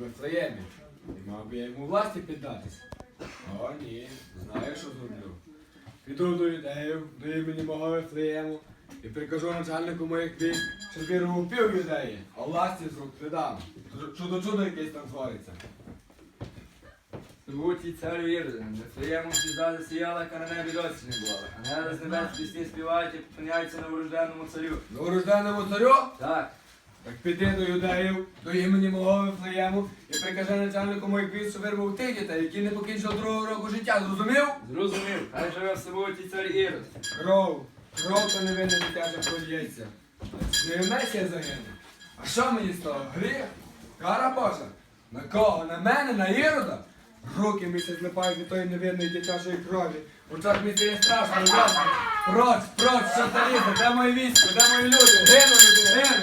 Вифлеємі. І мав би я йому власті піддатися. О, ні, знаю, що зроблю. Піду до юдеїв, до імені мого Вифлеєму, і прикажу начальнику моїх військ, щоб він рубив юдеї, а власті з рук не дам. Чудо чудо якесь там твориться. Звуті царю Ірди, Вифлеємом звізда засіяла, яка на небі досі не була. Ангели з небес пісні співають і поклоняються новорожденному царю. Новорожденому царю, Так, так піди до юдеїв, до імені мого Вифлеєму, і прикажи начальнику моїх військ, вирвав тих дітей, які не покінчили другого року життя, зрозумів? зрозумів. Хай живе в Савуті цар Ірод. Кров, кров то невинне дитя вже прольється. Не Месія загине. А що мені з того? Гріх? Кара Божа? На кого? На мене, на Ірода? Руки се злипають від тої невинної дитячої крові. В очах мені стає страшно, ясно. Проч, проч, що та? Де моє військо? Де мої люди? Гину, люди, гину!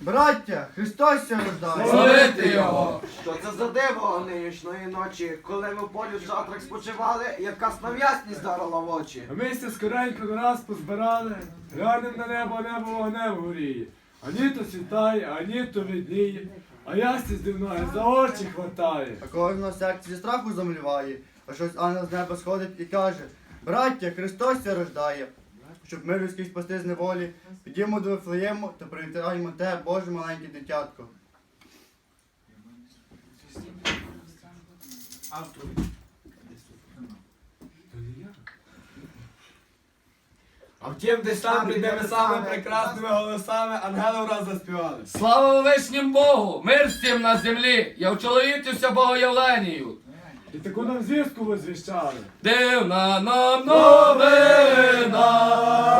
Браття, Христос ся рождає. Славити Його! Що це за диво нинішньої ночі, коли ми в полі в шатрах спочивали, якась нав'язність дарила в очі. А ми ся скоренько до нас позбирали, глянем на небо, а небо вогнем горіє. Ані то світає, ані то видніє, а ясні з дивної за очі хватає. А кожного серце зі страху замліває, а щось ангел з неба сходить і каже: Браття, Христос ся рождає. Щоб ми людських спасти з неволі, підіймо до Вифлеєму та привітаємо те, Боже маленьке дитятко. А втім, десь там під ними самими прекрасними голосами ангели враз заспівали. Слава вишнім Богу! Мир всім на землі! Я вчоловітився Богоявленію! І таку нам звістку возвіщали. Дивна нам новина,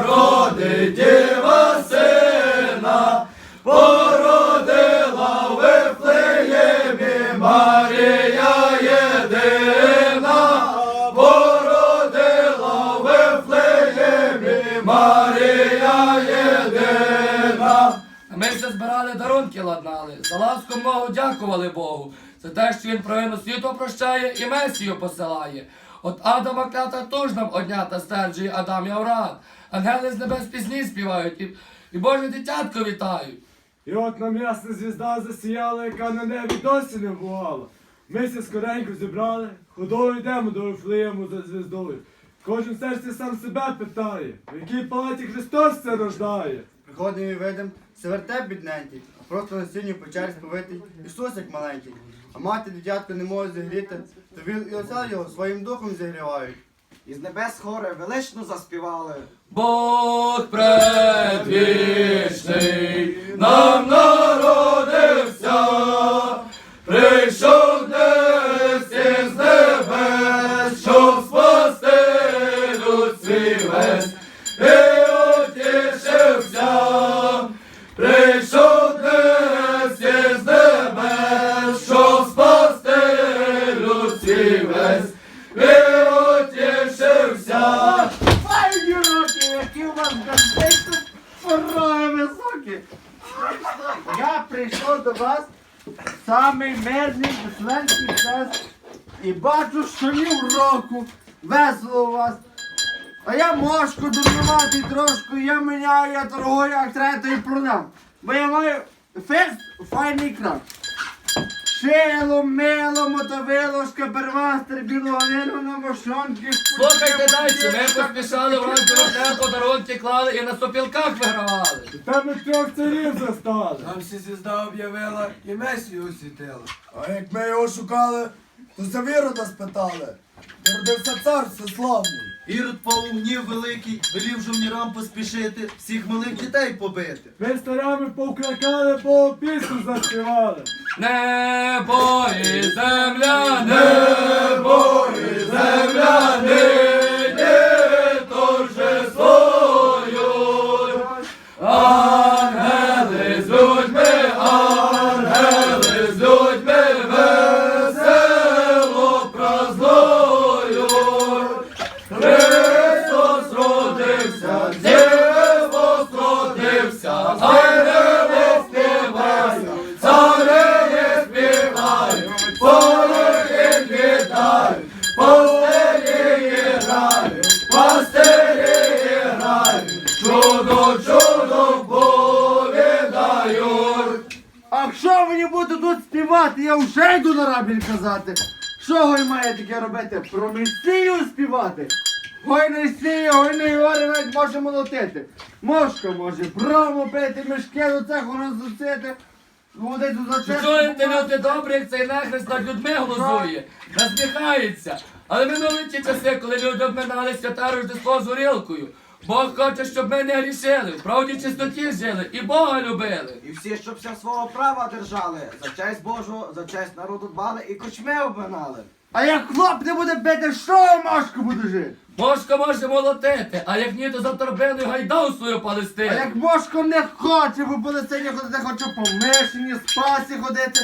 родить діва сина, породила в Вифлеємі Марія єдина, породила в Вифлеємі Марія єдина. Ми все збирали дарунки ладнали, за ласку много дякували Богу, за те, що він провину світу прощає і Месію посилає. От Адама клята туж нам однята стверджує Адам і Авраам. Ангели з небес пісні співають і, і Боже дитятко вітають. І от нам ясна звізда засіяла, яка на небі досі не бувала. Ми ся скоренько зібрали, ходою йдемо до Вифлеєму за звіздою. Кожен в серці сам себе питає, в якій палаті Христос це рождає. Приходимо і видим, це вертеп бідненький, а просто на стіні печері сповитий Ісус як маленький. А мати дитятко не може зігріти, то він і отця його своїм духом зігрівають. Із небес хори велично заспівали. Бог предвічний нам народився, самий мирний весленський час і бачу, що ні в року весело у вас. А я мошку дурнувати трошку, я міняю, я торгую, як треба, то і продам. Бо я маю фест файний крак. Шило, мило, мотовилошка, вину на мошонки. Слухайте далі, ми поспішали вранці вогне подарунки клали і на сопілках вигравали. Там ми трьох царів застали. Нам всі звізда об'явила і Месію освітила. А як ми його шукали, то за вирода спитали. Народився цар всеславний. Ірод поумнів великий, велів жовнірам поспішити, всіх малих дітей побити. Ми старами повклякали, бо пісню заспівали. Небо і земля, небо і земля, нині вже йду на рабіль казати. Що гой має таке робити? Про Месію співати? Гой не сіє, гой не горе навіть може молотити. Мошка може прому пити, мішки до цеху розусити. Водицю за це. чуєте, люди добрі, як цей нехрест над людьми глузує, насміхається. Але минули ті часи, коли люди обминали свята Рождество з горілкою. Бог хоче, щоб ми не грішили, в правді чистоті жили і Бога любили. І всі, щоб ся свого права держали, за честь Божу, за честь народу дбали і кочми обминали. А як хлоп не буде бити, що мошка буде жити? Мошка може молотити, а як ні, то за торбиною гайдав свою А як мошко не хоче, бо по лицині ходити, хочу по мишені, спасі ходити,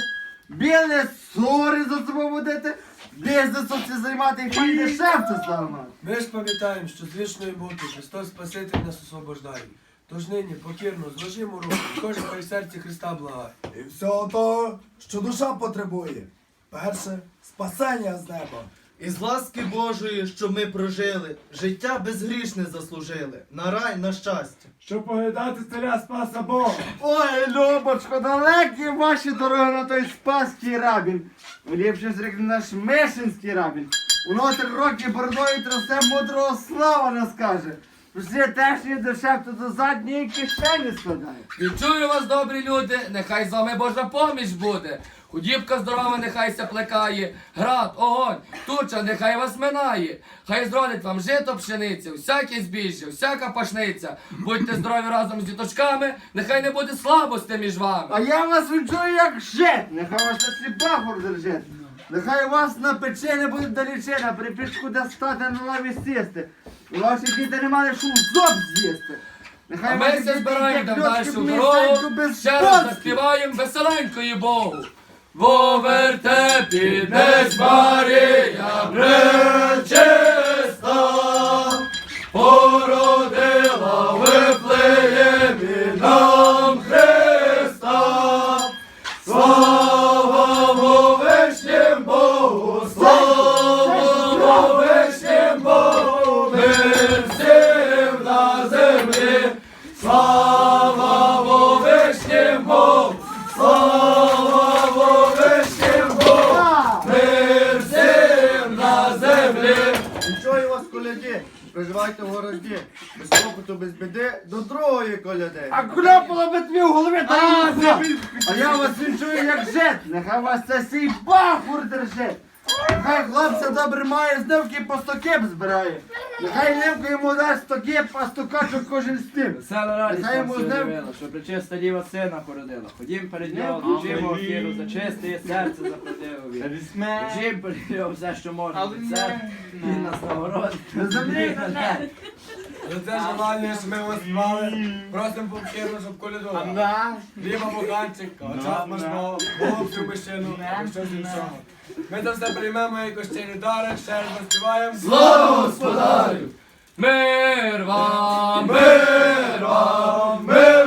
біле сори за собою водити, бізнесом це займати і файне шефти славати. Ми ж пам'ятаємо, що з вічної бути Христос Спаситель нас освобождає. Тож нині покірно зложимо руки, кожен хай в серці Христа благає. І всього того, що душа потребує. Перше спасення з неба. Із ласки Божої, що ми прожили, життя безгрішне заслужили, на рай, на щастя. Щоб поглядати царя Спаса Бога. Ой, Любочко, далекі ваші дороги на той спаський рабін. Ліпше зрекне наш мишинський рабін. Воно три роки бородою трасе мудрого слава не скаже. Всі тешні дешевто до задньої кишені складає. Відчую вас, добрі люди, нехай з вами Божа поміч буде. Худібка здорова, нехай ся плекає, град, огонь, туча, нехай вас минає. Хай зродить вам жито пшениця, всяке збіжжя, всяка пашниця. Будьте здорові разом з діточками, нехай не буде слабості між вами. А я вас відчую як жит, нехай вас на сліпахор держить. Нехай вас на печі не буде далечина, при пічку де стати на лаві сісти. І ваші діти не мали в зоб з'їсти. А Нехай ми ваші все діти, збираємо як там далі в дорогу, без ще раз панців. заспіваємо веселенької Богу. Во вертепі десь Марія пречиста, породила в Вифлеємі нам Христа. Слава вовечнім Богу, слава вовечнім Богу, мир всім на землі. Без біди, до другої коляди. А кляпала би тобі в голові та А, а, а я вас відчую як жит. Нехай вас це сій бахур держить. Нехай хлопця добре має, з нивки по стокеп збирає. Нехай нивка йому дасть стокеп, а стокачок кожен з тим. Весела радість Нехай йому всі з ним- що причиста діва сина породила. Ходім перед нього, буде. включимо за чисте серце заходив. Включимо перед нього все, що можна. Це він нас нагородить. На землі на небі. За це желання, що ми вас звали, просимо покірно, щоб колядували. Ліва буханчик, час смачного, голубцю мишину, і щось іншого. Ми це все приймемо як щирі дари, ще раз заспіваємо. Слава Господарю! Мир вам! Мир вам! Мир